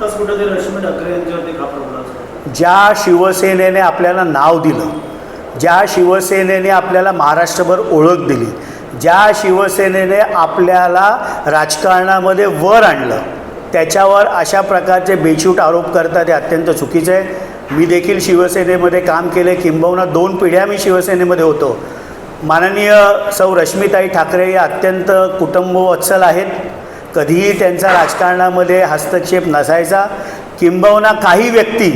ठाकरे यांच्यावरती का प्रॉब्लेम ज्या शिवसेनेने आपल्याला नाव दिलं ज्या शिवसेनेने आपल्याला महाराष्ट्रभर ओळख दिली ज्या शिवसेनेने आपल्याला राजकारणामध्ये वर आणलं त्याच्यावर अशा प्रकारचे बेछूट आरोप करतात हे अत्यंत चुकीचं आहे. मी देखील शिवसेनेमध्ये काम केले किंबहुना दोन पिढ्या मी शिवसेनेमध्ये होतो. माननीय सौ रश्मिताई ठाकरे या अत्यंत कुटुंबवत्सल आहेत. कधीही त्यांचा राजकारणामध्ये हस्तक्षेप नसायचा. किंबहुना काही व्यक्ती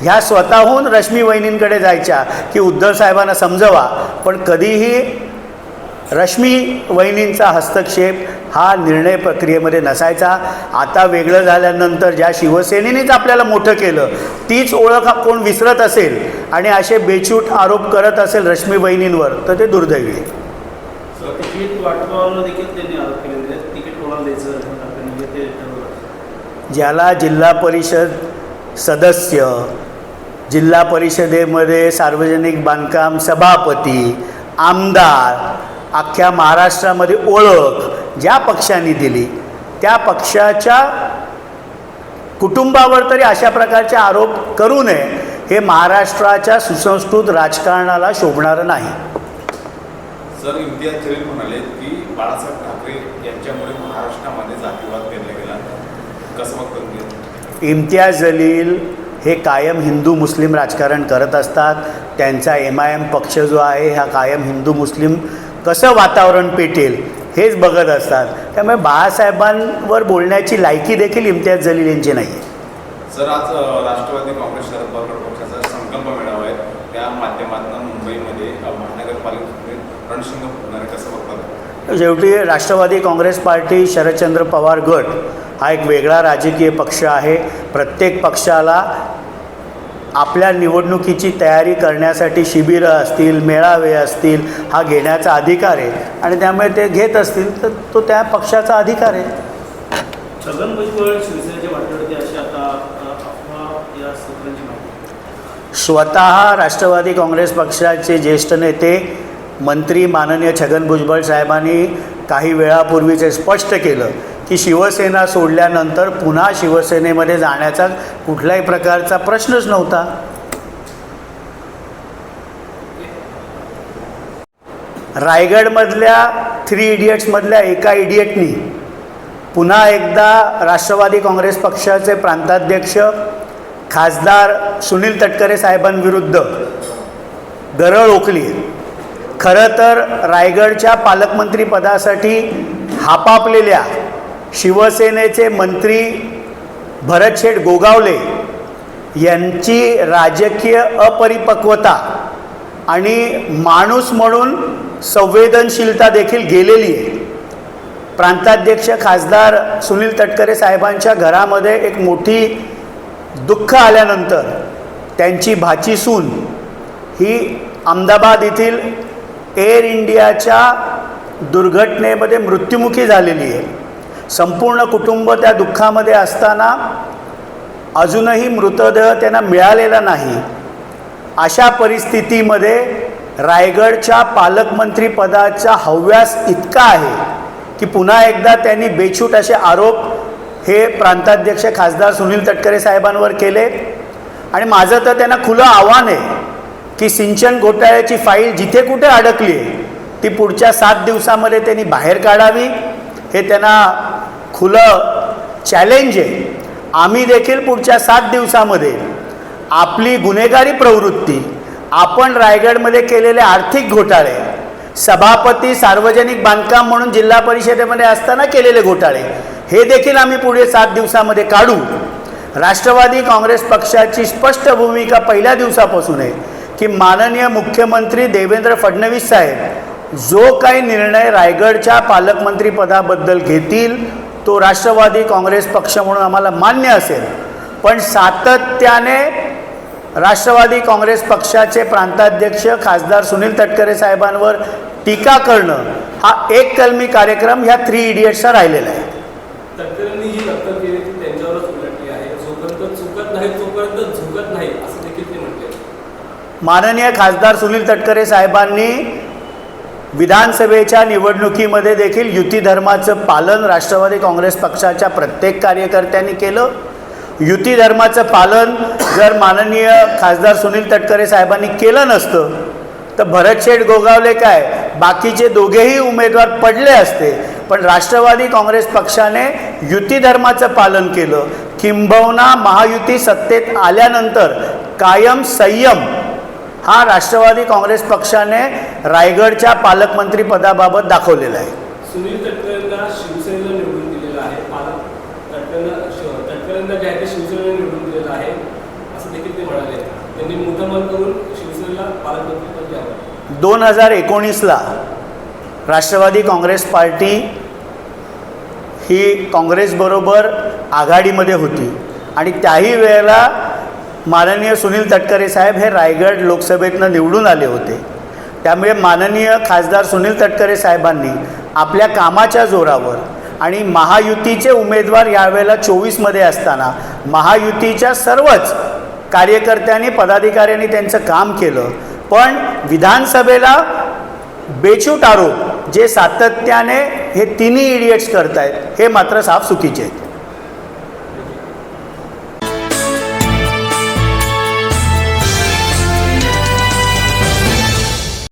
ह्या स्वतःहून रश्मी वहिनींकडे जायच्या की उद्धव साहेबांना समजवा. पण कधीही रश्मी वहिनींचा हस्तक्षेप हा निर्णय प्रक्रियेमध्ये नसायचा. आता वेगळं झाल्यानंतर ज्या शिवसेनेनेच आपल्याला मोठं केलं तीच ओळख कोण विसरत असेल आणि असे बेचूट आरोप करत असेल रश्मी वहिनींवर तर ते दुर्दैवी आहे. ज्याला जिल्हा परिषद सदस्य जिल्हा परिषदेमध्ये सार्वजनिक बांधकाम सभापती आमदार अख्ख्या महाराष्ट्रामध्ये ओळख ज्या पक्षांनी दिली त्या पक्षाच्या कुटुंबावर तरी अशा प्रकारचे आरोप करू नये हे महाराष्ट्राच्या सुसंस्कृत राजकारणाला शोभणारं नाही. सर इम्तियाज जलील म्हणाले की बाळासाहेब ठाकरे यांच्यामुळे महाराष्ट्रामध्ये जातीवाद पेरला गेला कसं बघतो इम्तियाज जलील हे कायम हिंदू मुस्लिम राजकारण करत असतात. त्यांचा एम आय एम पक्ष जो आहे हा कायम हिंदू मुस्लिम कसं वातावरण पेटेल हेच बघत असतात. त्यामुळे बाळासाहेबांवर बोलण्याची लायकी देखील इम्तियाज जलील यांची नाही आहे सर आज राष्ट्रवादी काँग्रेस शरद पवार पक्षाचा संकल्प त्या माध्यमातून मुंबईमध्ये महानगरपालिकेमध्ये रणशिंग आहे कसं बघतात? शेवटी राष्ट्रवादी काँग्रेस पार्टी शरदचंद्र पवार गट हा एक वेगळा राजकीय पक्ष आहे. प्रत्येक पक्षाला आपल्या निवडणुकीची तयारी करण्यासाठी शिबिरं असतील मेळावे असतील हा घेण्याचा अधिकार आहे. आणि त्यामुळे ते घेत असतील तर तो त्या पक्षाचा अधिकार आहे छगन भुजबळ शिवसेनेच्या वाटेवरती अशी आता अ, अफवा या सूत्रांची माहिती स्वतः राष्ट्रवादी काँग्रेस पक्षाचे ज्येष्ठ नेते मंत्री माननीय छगन भुजबळ साहेबांनी काही वेळापूर्वीच स्पष्ट केलं की शिवसेना सोडल्यानंतर पुन्हा शिवसेनेमध्ये जाण्याचा कुठल्याही प्रकारचा प्रश्नच नव्हता. रायगडमधल्या थ्री इडियट्समधल्या एका इडियटनी पुन्हा एकदा राष्ट्रवादी काँग्रेस पक्षाचे प्रांताध्यक्ष खासदार सुनील तटकरे साहेबांविरुद्ध गरळ ओकली. खरं तर रायगडच्या पालकमंत्रीपदासाठी हापापलेल्या शिवसेनेचे मंत्री भरतशेठ गोगावले यांची राजकीय अपरिपक्वता आणि माणूस म्हणून संवेदनशीलता देखील गेलेली आहे. प्रांताध्यक्ष खासदार सुनील तटकरे साहेबांच्या घरामध्ये एक मोठी दुःख आल्यानंतर त्यांची भाची सून ही अहमदाबाद येथील एअर इंडियाच्या दुर्घटनेमध्ये मृत्युमुखी झालेली आहे. संपूर्ण कुटुंब त्या दुःखामध्ये असताना अजूनही मृतदेह त्यांना मिळालेला नाही. अशा परिस्थितीमध्ये रायगडच्या पालकमंत्रीपदाचा हव्यास इतका आहे की पुन्हा एकदा त्यांनी बेछूट असे आरोप हे प्रांताध्यक्ष खासदार सुनील तटकरे साहेबांवर केले. आणि माझं तर त्यांना खुलं आव्हान आहे की सिंचन घोटाळ्याची फाईल जिथे कुठे अडकली आहे ती पुढच्या सात दिवसामध्ये त्यांनी बाहेर काढावी. हे त्यांना खुलं चॅलेंज आहे. आम्ही देखील पुढच्या सात दिवसामध्ये आपली गुन्हेगारी प्रवृत्ती आपण रायगडमध्ये केलेले आर्थिक घोटाळे सभापती सार्वजनिक बांधकाम म्हणून जिल्हा परिषदेमध्ये असताना केलेले घोटाळे हे देखील आम्ही पुढे सात दिवसामध्ये काढू. राष्ट्रवादी काँग्रेस पक्षाची स्पष्ट भूमिका पहिल्या दिवसापासून आहे की माननीय मुख्यमंत्री देवेंद्र फडणवीस साहेब जो काही निर्णय रायगडच्या पालकमंत्रीपदाबद्दल घेतील तो राष्ट्रवादी काँग्रेस पक्ष म्हणून आम्हाला मान्य असेल. पण सातत्याने राष्ट्रवादी काँग्रेस पक्षाचे प्रांताध्यक्ष खासदार सुनील तटकरे साहेबांवर टीका करणं हा एक कलमी कार्यक्रम ह्या थ्री इडियट्सचा राहिलेला आहे. तटकरेंनी ही दखल केली ती त्यांच्यावरच उलटली आहे. जोपर्यंत चुकत नाही तोपर्यंत झुकत नाही असं देखील ते म्हटले माननीय खासदार सुनील तटकरे साहेबांनी विधानसभेच्या निवडणुकीमध्ये देखील युती धर्माचं पालन राष्ट्रवादी काँग्रेस पक्षाच्या प्रत्येक कार्यकर्त्यांनी केलं. युती धर्माचं पालन जर माननीय खासदार सुनील तटकरे साहेबांनी केलं नसतं तर भरतशेठ गोगावले काय बाकीचे दोघेही उमेदवार पडले असते. पण राष्ट्रवादी काँग्रेस पक्षाने युती धर्माचं पालन केलं. किंबहुना महायुती सत्तेत आल्यानंतर कायम संयम हा राष्ट्रवादी काँग्रेस पक्षाने रायगडच्या पालकमंत्री पदाबाबत दाखवलेला आहे. सुनील तटकरेंना शिवसेनेला निवडून दिलेलं आहे. पालक तटकरेंना शिव- तटकरेंना जे आहे ते शिवसेनेला निवडून दिलेलं आहे. असं देखील ते म्हणाले. त्यांनी करून शिवसेनेला पालकमंत्रीपद द्यावं. दोन हजार एकोणीसला राष्ट्रवादी काँग्रेस पार्टी ही काँग्रेसबरोबर आघाडीमध्ये होती. आणि त्याही वेळेला माननीय सुनील तटकरे साहेब हे रायगड लोकसभेतनं निवडून आले होते. त्यामुळे माननीय खासदार सुनील तटकरे साहेबांनी आपल्या कामाच्या जोरावर आणि महायुतीचे उमेदवार यावेळेला चोवीसमध्ये असताना महायुतीच्या सर्वच कार्यकर्त्यांनी पदाधिकाऱ्यांनी त्यांचं काम केलं. पण विधानसभेला बेछूट आरोप जे सातत्याने हे तिन्ही इडियट्स करतायत हे मात्र साफ चुकीचे आहेत.